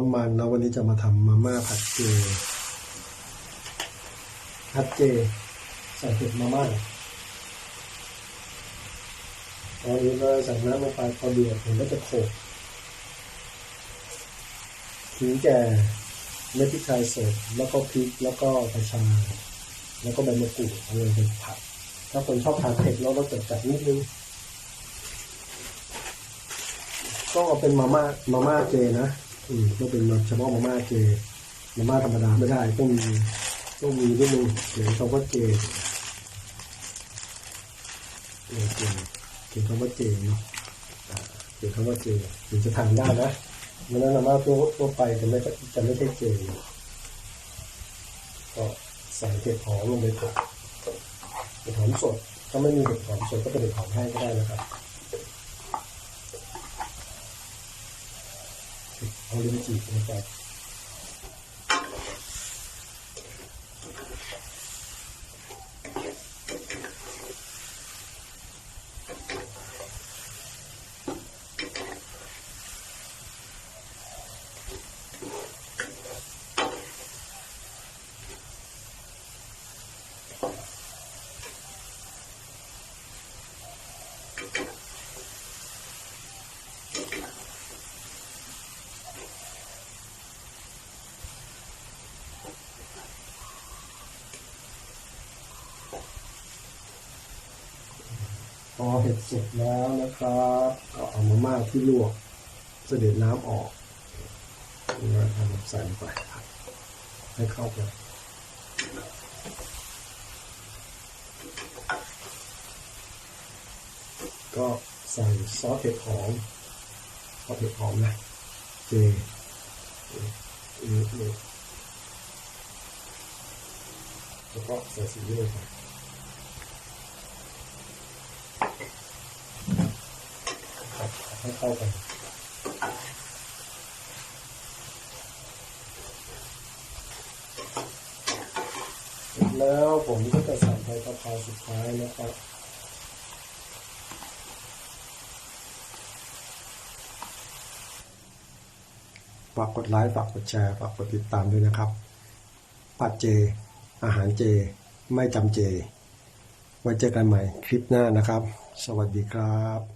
นี้จะมาทำมาม่าผัดเจผัดเจใส่เห็ดมาม่าตอนนี้ก็ใส่น้ำลงไปพอเดือดผมก็จะโขลกขิงแก่เม็ดพริกไทยสดแล้วก็พริกแล้วก็กระชายแล้วก็ใบมะกรูดเอาลงไปผัด ถ้าคนชอบทานเผ็ดเราต้องจัดจัดนิดนึงต้องเอาเป็นมาม่ามาม่าเจนะ อืมต้องเป็นเฉพาะมาม่าเจมาม่าธรรมดาไม่ได้ต้องมีต้องมีนิดนึงเขียนคำว่าเจเออเจเขียนคำว่าเจเนาะเขียนคำว่าเจถึงจะทานได้นะม่นั้นมาม่าทั่วทั่วไปจะไม่จะไม่ใช่เจก็ใส่เห็ดหอมลงไปผัดเห็ดหอมสดถ้าไม่มีเห็ดหอมสดก็เป็นเห็ดหอมแห้งก็ได้นะครับ เอาลิ้นจีบลง พอเห็ดสุกแล้วนะครับ ก็เอามาม่าที่ลวก เสด็จน้ำออกแล้วทำใส่ลงไปครับให้เข้ากันก็ใส่ซอสเห็ดหอมซอสเห็ดหอมนะเจเอเอแล้วก็ใส่สีนี้ลงไป ครับ ให้เข้ากันแล้วผมก็จะใส่ใบกะเพราสุดท้ายนะครับฝากกดไลค์ฝากกดแชร์ฝากกดติดตามด้วยนะครับผัดเจ อาหารเจ ไม่จำเจ ไว้เจอกันใหม่คลิปหน้านะครับ สวัสดีครับ